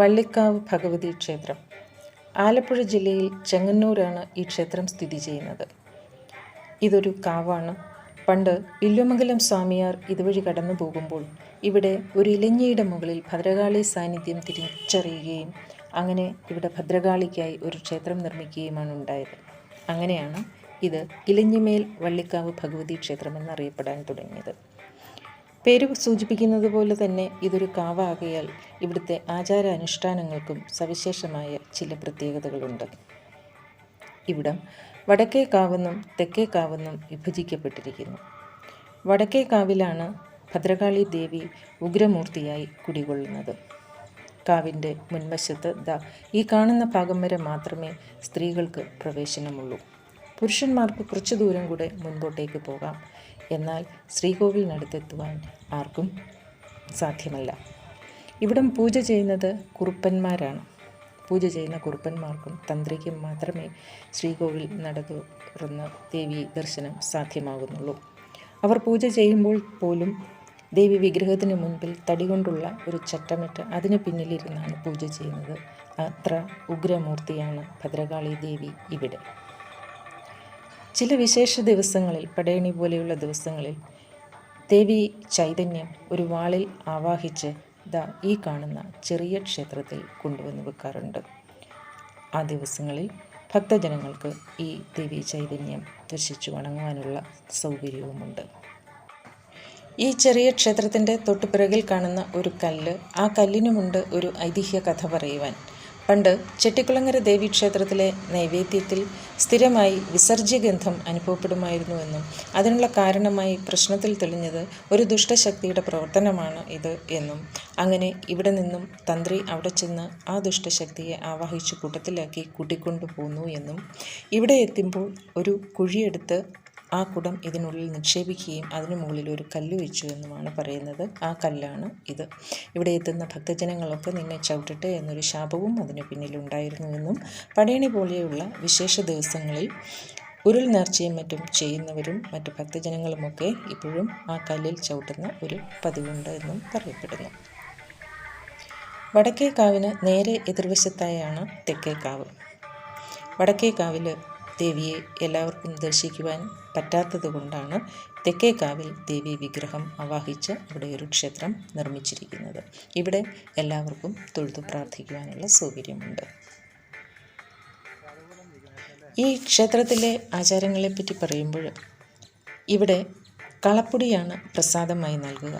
വള്ളിക്കാവ് ഭഗവതി ക്ഷേത്രം. ആലപ്പുഴ ജില്ലയിൽ ചെങ്ങന്നൂരാണ് ഈ ക്ഷേത്രം സ്ഥിതി ചെയ്യുന്നത്. ഇതൊരു കാവാണ്. പണ്ട് ഇല്ലുമംഗലം സ്വാമിയാർ ഇതുവഴി കടന്നു പോകുമ്പോൾ ഇവിടെ ഒരു ഇലഞ്ഞിയുടെ മുകളിൽ ഭദ്രകാളി സാന്നിധ്യം തിരിച്ചറിയുകയും അങ്ങനെ ഇവിടെ ഭദ്രകാളിക്കായി ഒരു ക്ഷേത്രം നിർമ്മിക്കുകയുമാണ് ഉണ്ടായത്. അങ്ങനെയാണ് ഇത് ഇലഞ്ഞിമേൽ വള്ളിക്കാവ് ഭഗവതി ക്ഷേത്രം എന്നറിയപ്പെടാൻ തുടങ്ങിയത്. പേര് സൂചിപ്പിക്കുന്നത് പോലെ തന്നെ ഇതൊരു കാവാകയാൽ ഇവിടുത്തെ ആചാര അനുഷ്ഠാനങ്ങൾക്കും സവിശേഷമായ ചില പ്രത്യേകതകളുണ്ട്. ഇവിടം വടക്കേ കാവെന്നും തെക്കേ കാവെന്നും വിഭജിക്കപ്പെട്ടിരിക്കുന്നു. വടക്കേ കാവിലാണ് ഭദ്രകാളി ദേവി ഉഗ്രമൂർത്തിയായി കുടികൊള്ളുന്നത്. കാവിന്റെ മുൻവശത്ത് ദാ ഈ കാണുന്ന ഭാഗം വരെ മാത്രമേ സ്ത്രീകൾക്ക് പ്രവേശനമുള്ളൂ. പുരുഷന്മാർക്ക് കുറച്ചു ദൂരം കൂടെ മുൻപോട്ടേക്ക് പോകാം. എന്നാൽ ശ്രീകോവിലിനടുത്തെത്തുവാൻ ആർക്കും സാധ്യമല്ല. ഇവിടം പൂജ ചെയ്യുന്നത് കുറുപ്പന്മാരാണ്. പൂജ ചെയ്യുന്ന കുറുപ്പന്മാർക്കും തന്ത്രിക്കും മാത്രമേ ശ്രീകോവിൽ നട ദേവി ദർശനം സാധ്യമാകുന്നുള്ളൂ. അവർ പൂജ ചെയ്യുമ്പോൾ പോലും ദേവി വിഗ്രഹത്തിന് മുൻപിൽ തടി കൊണ്ടുള്ള ഒരു ചട്ടമിട്ട് അതിന് പിന്നിലിരുന്നാണ് പൂജ ചെയ്യുന്നത്. അത്ര ഉഗ്രമൂർത്തിയാണ് ഭദ്രകാളി ദേവി ഇവിടെ. ചില വിശേഷ ദിവസങ്ങളിൽ പടയണി പോലെയുള്ള ദിവസങ്ങളിൽ ദേവി ചൈതന്യം ഒരു വാളിൽ ആവാഹിച്ച് ദാ ഈ കാണുന്ന ചെറിയ ക്ഷേത്രത്തിൽ കൊണ്ടുവന്ന് വെക്കാറുണ്ട്. ആ ദിവസങ്ങളിൽ ഭക്തജനങ്ങൾക്ക് ഈ ദേവി ചൈതന്യം ദർശിച്ചു വണങ്ങുവാനുള്ള സൗകര്യവുമുണ്ട്. ഈ ചെറിയ ക്ഷേത്രത്തിന്റെ തൊട്ടുപിറകിൽ കാണുന്ന ഒരു കല്ല് ആ കല്ലിനുമുണ്ട് ഒരു ഐതിഹ്യ കഥ പറയുവാൻ. പണ്ട് ചെട്ടിക്കുളങ്ങര ദേവീക്ഷേത്രത്തിലെ നൈവേദ്യത്തിൽ സ്ഥിരമായി വിസർജ്യഗന്ധം അനുഭവപ്പെടുമായിരുന്നുവെന്നും അതിനുള്ള കാരണമായി പ്രശ്നത്തിൽ തെളിഞ്ഞത് ഒരു ദുഷ്ടശക്തിയുടെ പ്രവർത്തനമാണ് ഇത് എന്നും. അങ്ങനെ ഇവിടെ നിന്നും തന്ത്രി അവിടെ ചെന്ന് ആ ദുഷ്ടശക്തിയെ ആവാഹിച്ച് കൂട്ടത്തിലാക്കി കൂട്ടിക്കൊണ്ടു പോന്നു എന്നും. ഇവിടെ എത്തുമ്പോൾ ഒരു കുഴിയെടുത്ത് ആ കുടം ഇതിനുള്ളിൽ നിക്ഷേപിക്കുകയും അതിനു മുകളിൽ ഒരു കല്ല് വെച്ചു എന്നുമാണ് പറയുന്നത്. ആ കല്ലാണ് ഇത്. ഇവിടെ എത്തുന്ന ഭക്തജനങ്ങളൊക്കെ നിന്നെ ചവിട്ടട്ടെ എന്നൊരു ശാപവും അതിന് പിന്നിലുണ്ടായിരുന്നുവെന്നും പടയണി പോലെയുള്ള വിശേഷ ദിവസങ്ങളിൽ ഉരുൾ നേർച്ചയും മറ്റും ചെയ്യുന്നവരും മറ്റു ഭക്തജനങ്ങളുമൊക്കെ ഇപ്പോഴും ആ കല്ലിൽ ചവിട്ടുന്ന ഒരു പതിവുണ്ട് എന്നും പറയപ്പെടുന്നു. വടക്കേക്കാവിന് നേരെ എതിർവശത്തായാണ് തെക്കേക്കാവ്. വടക്കേക്കാവിൽ വടക്കേ കാവിൽ ദേവിയെ എല്ലാവർക്കും ദർശിക്കുവാൻ പറ്റാത്തത് കൊണ്ടാണ് തെക്കേക്കാവിൽ ദേവി വിഗ്രഹം ആവാഹിച്ച് അവിടെ ഒരു ക്ഷേത്രം നിർമ്മിച്ചിരിക്കുന്നത്. ഇവിടെ എല്ലാവർക്കും തൊഴുതു പ്രാർത്ഥിക്കുവാനുള്ള സൗകര്യമുണ്ട്. ഈ ക്ഷേത്രത്തിലെ ആചാരങ്ങളെപ്പറ്റി പറയുമ്പോൾ ഇവിടെ കളപ്പൊടിയാണ് പ്രസാദമായി നൽകുക.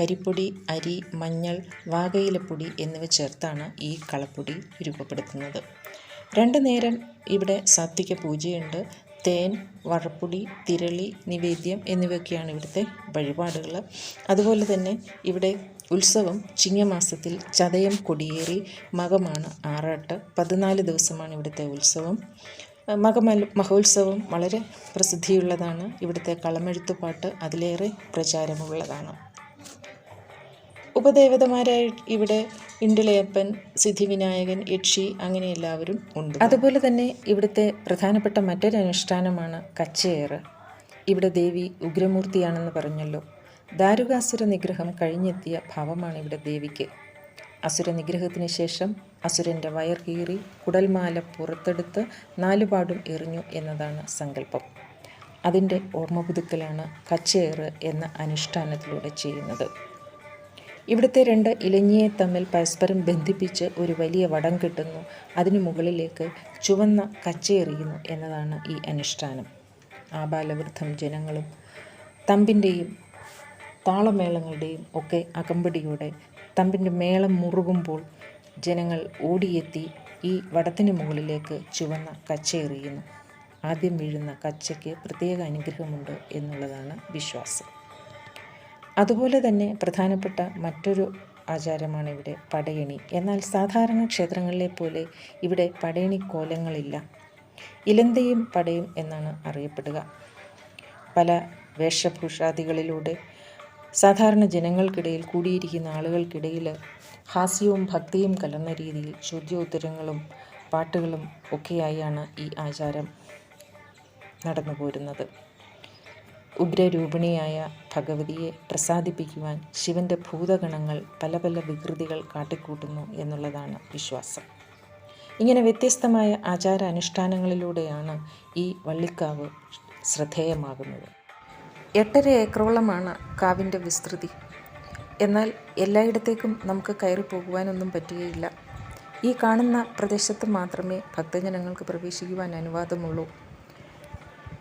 കരിപ്പൊടി അരി മഞ്ഞൾ വാകയിലപ്പൊടി എന്നിവ ചേർത്താണ് ഈ കളപ്പൊടി രൂപപ്പെടുത്തുന്നത്. രണ്ടു നേരം ഇവിടെ സാത്വിക പൂജയുണ്ട്. തേൻ വഴപ്പൊടി തിരളി നിവേദ്യം എന്നിവയൊക്കെയാണ് ഇവിടുത്തെ വഴിപാടുകൾ അതുപോലെ തന്നെ ഇവിടെ ഉത്സവം ചിങ്ങമാസത്തിൽ ചതയം കൊടിയേറി മകമാണ് ആറാട്ട്. പതിനാല് ദിവസമാണ് ഇവിടുത്തെ ഉത്സവം. മകമൽ മഹോത്സവം വളരെ പ്രസിദ്ധിയുള്ളതാണ്. ഇവിടുത്തെ കളമെഴുത്തുപാട്ട് അതിലേറെ പ്രചാരമുള്ളതാണ്. ഉപദേവതമാരായി ഇവിടെ ഇണ്ടിളയപ്പൻ സിദ്ധിവിനായകൻ യക്ഷി അങ്ങനെ എല്ലാവരും ഉണ്ട്. അതുപോലെ തന്നെ ഇവിടുത്തെ പ്രധാനപ്പെട്ട മറ്റൊരു അനുഷ്ഠാനമാണ് കച്ചയേറ് ഇവിടെ ദേവി ഉഗ്രമൂർത്തിയാണെന്ന് പറഞ്ഞല്ലോ. ദാരുകാസുര നിഗ്രഹം കഴിഞ്ഞെത്തിയ ഭാവമാണ് ഇവിടെ ദേവിക്ക്. അസുര നിഗ്രഹത്തിന് ശേഷം അസുരന്റെ വയർ കീറി കുടൽമാല പുറത്തെടുത്ത് നാലുപാടും എറിഞ്ഞു എന്നതാണ് സങ്കല്പം. അതിന്റെ ഓർമ്മ പുതുക്കലാണ് കച്ചയേറ് എന്ന അനുഷ്ഠാനത്തിലൂടെ ചെയ്യുന്നത്. ഇവിടുത്തെ രണ്ട് ഇലഞ്ഞിയെ തമ്മിൽ പരസ്പരം ബന്ധിപ്പിച്ച് ഒരു വലിയ വടം കിട്ടുന്നു. അതിനു മുകളിലേക്ക് ചുവന്ന കച്ചയെറിയുന്നു എന്നതാണ് ഈ അനുഷ്ഠാനം. ആബാലവൃദ്ധം ജനങ്ങളും തമ്പിന്റെയും താളമേളങ്ങളുടെയും ഒക്കെ അകമ്പടിയോടെ തമ്പിന്റെ മേളം മുറുകുമ്പോൾ ജനങ്ങൾ ഓടിയെത്തി ഈ വടത്തിന് മുകളിലേക്ക് ചുവന്ന കച്ചയെറിയുന്നു ആദ്യം വീഴുന്ന കച്ചയ്ക്ക് പ്രത്യേക അനുഗ്രഹമുണ്ട് എന്നുള്ളതാണ് വിശ്വാസം. അതുപോലെ തന്നെ പ്രധാനപ്പെട്ട മറ്റൊരു ആചാരമാണ് ഇവിടെ പടയണി. എന്നാൽ സാധാരണ ക്ഷേത്രങ്ങളിലെ പോലെ ഇവിടെ പടയണി കോലങ്ങളില്ല. ഇലന്തയും പടയും എന്നാണ് അറിയപ്പെടുക. പല വേഷഭൂഷാദികളിലൂടെ സാധാരണ ജനങ്ങൾക്കിടയിൽ കൂടിയിരിക്കുന്ന ആളുകൾക്കിടയിൽ ഹാസ്യവും ഭക്തിയും കലർന്ന രീതിയിൽ ചോദ്യോത്തരങ്ങളും പാട്ടുകളും ഒക്കെയായാണ് ഈ ആചാരം നടന്നു പോരുന്നത് ഉഗ്രരൂപിണിയായ ഭഗവതിയെ പ്രസാദിപ്പിക്കുവാൻ ശിവന്റെ ഭൂതഗണങ്ങൾ പല പല വികൃതികൾ കാട്ടിക്കൂട്ടുന്നു എന്നുള്ളതാണ് വിശ്വാസം. ഇങ്ങനെ വ്യത്യസ്തമായ ആചാര അനുഷ്ഠാനങ്ങളിലൂടെയാണ് ഈ വള്ളിക്കാവ് ശ്രദ്ധേയമാകുന്നത്. എട്ടര ഏക്കറോളമാണ് കാവിന്റെ വിസ്തൃതി. എന്നാൽ എല്ലായിടത്തേക്കും നമുക്ക് കയറി പോകുവാനൊന്നും പറ്റുകയില്ല. ഈ കാണുന്ന പ്രദേശത്ത് മാത്രമേ ഭക്തജനങ്ങൾക്ക് പ്രവേശിക്കുവാൻ അനുവാദമുള്ളൂ.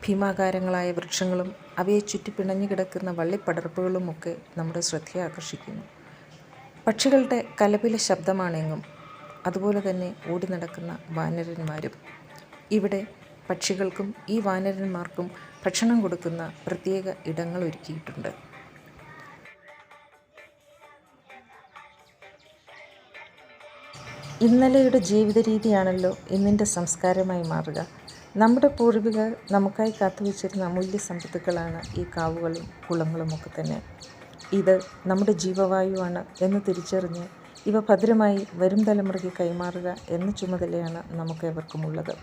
ഭീമാകാരങ്ങളായ വൃക്ഷങ്ങളും അവയെ ചുറ്റി പിണഞ്ഞു കിടക്കുന്ന വള്ളിപ്പടർപ്പുകളുമൊക്കെ നമ്മുടെ ശ്രദ്ധയെ ആകർഷിക്കുന്നു. പക്ഷികളുടെ കലപില ശബ്ദമാണെങ്കും അതുപോലെ തന്നെ ഓടി നടക്കുന്ന വാനരന്മാരും. ഇവിടെ പക്ഷികൾക്കും ഈ വാനരന്മാർക്കും ഭക്ഷണം കൊടുക്കുന്ന പ്രത്യേക ഇടങ്ങൾ ഒരുക്കിയിട്ടുണ്ട്. ഇന്നലെയുടെ ജീവിത രീതിയാണല്ലോ ഇന്നിന്റെ സംസ്കാരമായി മാറുക. നമ്മുടെ പൂർവികർ നമുക്കായി കാത്തുവച്ചിരുന്ന അമൂല്യ സമ്പത്തുക്കളാണ് ഈ കാവുകളും കുളങ്ങളുമൊക്കെ തന്നെ. ഇത് നമ്മുടെ ജീവവായുവാണ് എന്ന് തിരിച്ചറിഞ്ഞ് ഇവ ഭദ്രമായി വരും തലമുറയ്ക്ക് കൈമാറുക എന്ന ചുമതലയാണ് നമുക്കേവർക്കുമുള്ളത്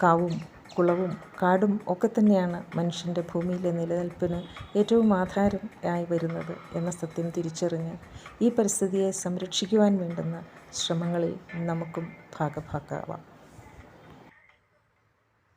കാവും കുളവും കാടും ഒക്കെ തന്നെയാണ് മനുഷ്യന്റെ ഭൂമിയിലെ നിലനിൽപ്പിന് ഏറ്റവും ആധാരം ആയി വരുന്നത് എന്ന സത്യം തിരിച്ചറിഞ്ഞ് ഈ പരിസ്ഥിതിയെ സംരക്ഷിക്കുവാൻ വേണ്ടുന്ന ശ്രമങ്ങളിൽ നമുക്കും ഭാഗഭാക്കാവാം.